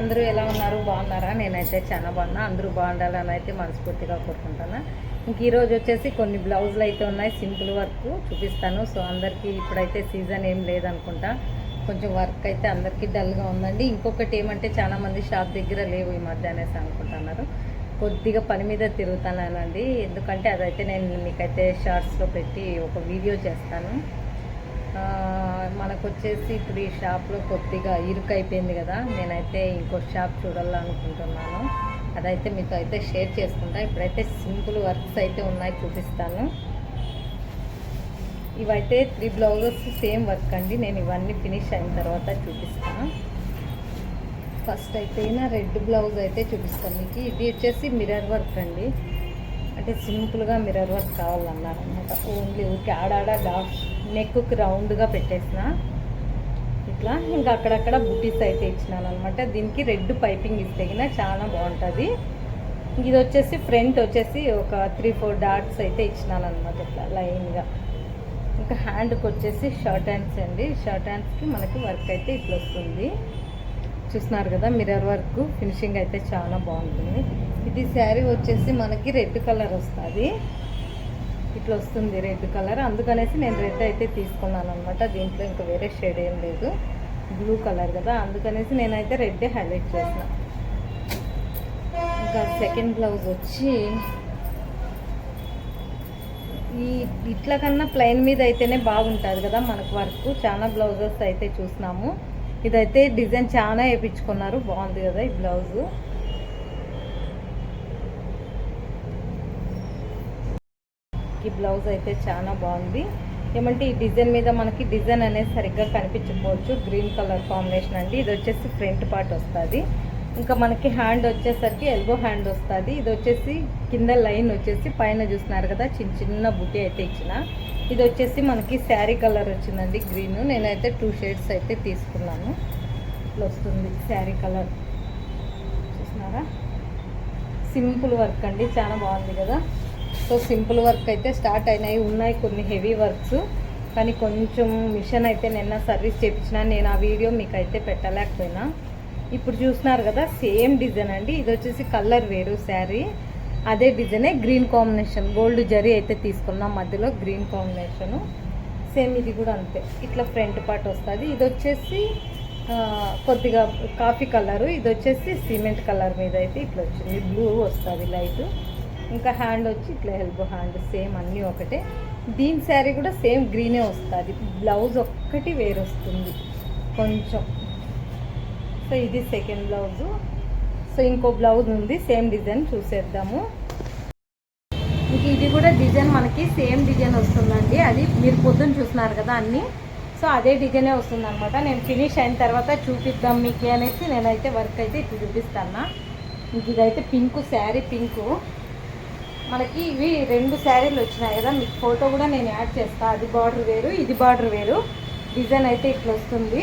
అందరూ ఎలా ఉన్నారు? బాగున్నారా? నేనైతే చాలా బాగున్నా. అందరూ బాగుండాలని అయితే మనస్ఫూర్తిగా కోరుకుంటాను. ఇంక ఈరోజు వచ్చేసి కొన్ని బ్లౌజులు అయితే ఉన్నాయి. సింపుల్ వర్క్ చూపిస్తాను. సో అందరికీ ఇప్పుడైతే సీజన్ ఏం లేదనుకుంటా. కొంచెం వర్క్ అయితే అందరికీ డల్గా ఉందండి. ఇంకొకటి ఏమంటే చాలామంది షాప్ దగ్గర లేవు ఈ మధ్య అనేసి అనుకుంటున్నారు. కొద్దిగా పని మీద తిరుగుతున్నానండి. ఎందుకంటే అదైతే నేను మీకైతే షార్ట్స్లో పెట్టి ఒక వీడియో చేస్తాను. మనకు వచ్చేసి ఇప్పుడు ఈ షాప్లో కొద్దిగా ఇరుకు అయిపోయింది కదా నేనైతే ఇంకో షాప్ చూడాలనుకుంటున్నాను. అదైతే మీతో అయితే షేర్ చేసుకుంటా. ఇప్పుడైతే సింపుల్ వర్క్స్ అయితే ఉన్నాయి చూపిస్తాను. ఇవైతే త్రీ బ్లౌజెస్ సేమ్ వర్క్ అండి. నేను ఇవన్నీ ఫినిష్ అయిన తర్వాత చూపిస్తాను. ఫస్ట్ అయితే నా రెడ్ బ్లౌజ్ అయితే చూపిస్తాను మీకు. ఇది వచ్చేసి మిర్రర్ వర్క్ అండి. అంటే సింపుల్గా మిర్రర్ వర్క్ కావాలన్నారనమాట ఓన్లీ ఊరికి ఆడాడ డాట్స్ నెక్కి రౌండ్గా పెట్టేసిన ఇట్లా. ఇంకా అక్కడక్కడ బుటీస్ అయితే ఇచ్చినాను అనమాట దీనికి రెడ్ పైపింగ్ ఇస్తేగిన చాలా బాగుంటుంది. ఇది వచ్చేసి ఫ్రంట్ వచ్చేసి ఒక త్రీ ఫోర్ డాట్స్ అయితే ఇచ్చినాను అనమాట ఇట్లా లైన్గా. ఇంకా హ్యాండ్కి వచ్చేసి షార్ట్ హ్యాండ్స్ అండి. షార్ట్ హ్యాండ్స్కి మనకి వర్క్ అయితే ఇట్లా వస్తుంది. చూస్తున్నారు కదా మిర్రర్ వర్క్ ఫినిషింగ్ అయితే చాలా బాగుంటుంది. ఇది శారీ వచ్చేసి మనకి రెడ్ కలర్ వస్తుంది. ఇట్లా వస్తుంది రెడ్ కలర్. అందుకనేసి నేను రెడ్ అయితే తీసుకున్నాను అనమాట దీంట్లో ఇంకా వేరే షేడ్ ఏం లేదు. బ్లూ కలర్ కదా. అందుకనేసి నేనైతే రెడ్ హైలైట్ చేసిన. ఇంకా సెకండ్ బ్లౌజ్ వచ్చి ఈ ఇట్ల కన్నా ప్లెయిన్ మీద అయితేనే బాగుంటుంది కదా మనకు వర్క్. చాలా బ్లౌజెస్ అయితే చూసినాము. ఇదైతే డిజైన్ చాలా వేయించుకున్నారు బాగుంది కదా ఈ బ్లౌజు. ఈ బ్లౌజ్ అయితే చాలా బాగుంది. ఏమంటే ఈ డిజైన్ మీద మనకి డిజైన్ అనేది సరిగ్గా కనిపించకపోవచ్చు. గ్రీన్ కలర్ కాంబినేషన్ అండి. ఇది వచ్చేసి ఫ్రంట్ పార్ట్ వస్తుంది. ఇంకా మనకి హ్యాండ్ వచ్చేసరికి ఎల్బో హ్యాండ్ వస్తుంది. ఇది వచ్చేసి కింద లైన్ వచ్చేసి పైన చూస్తున్నారు కదా చిన్న చిన్న బుట్టి అయితే ఇచ్చిన. ఇది వచ్చేసి మనకి శారీ కలర్ వచ్చిందండి గ్రీన్. నేనైతే టూ షేడ్స్ అయితే తీసుకున్నాను. ఇట్లా వస్తుంది శారీ కలర్. చూస్తున్నారా? సింపుల్ వర్క్ అండి చాలా బాగుంది కదా. సో సింపుల్ వర్క్ అయితే స్టార్ట్ అయినాయి. ఉన్నాయి కొన్ని హెవీ వర్క్స్. కానీ కొంచెం మిషన్ అయితే నిన్న సర్వీస్ చేయించిన నేను ఆ వీడియో మీకు అయితే పెట్టలేకపోయినా. ఇప్పుడు చూస్తున్నారు కదా సేమ్ డిజైన్ అండి. ఇది వచ్చేసి కలర్ వేరు శారీ. అదే డిజైనే గ్రీన్ కాంబినేషన్. గోల్డ్ జరీ అయితే తీసుకున్నాం మధ్యలో గ్రీన్ కాంబినేషను. సేమ్ ఇది కూడా అంతే. ఇట్లా ఫ్రంట్ పార్ట్ వస్తుంది. ఇది వచ్చేసి కొద్దిగా కాఫీ కలరు. ఇది వచ్చేసి సిమెంట్ కలర్ మీద అయితే ఇట్లా వచ్చింది. బ్లూ వస్తుంది లైట్. ఇంకా హ్యాండ్ వచ్చి ఇట్లా ఎల్బో హ్యాండ్ సేమ్ అన్నీ ఒకటే. దీని శారీ కూడా సేమ్ గ్రీనే వస్తుంది. బ్లౌజ్ ఒక్కటి వేరు వస్తుంది. కొంచెం. సో ఇది సెకండ్ బ్లౌజు సో ఇంకో బ్లౌజ్ ఉంది. సేమ్ డిజైన్ చూసేద్దాము. ఇంక ఇది కూడా డిజైన్ మనకి సేమ్ డిజైన్ వస్తుందండి. అది మీరు పొద్దున్న చూస్తున్నారు కదా అన్నీ. సో అదే డిజైనే వస్తుంది అనమాట నేను ఫినిష్ అయిన తర్వాత చూపిద్దాం మీకు అనేసి నేనైతే వర్క్ అయితే ఇప్పుడు చూపిస్తాను. ఇంక ఇదైతే పింక్ శారీ పింకు మనకి ఇవి రెండు శారీలు వచ్చినాయి కదా మీకు ఫోటో కూడా నేను యాడ్ చేస్తాను అది బార్డర్ వేరు ఇది బార్డర్ వేరు. డిజైన్ అయితే ఇట్లా వస్తుంది.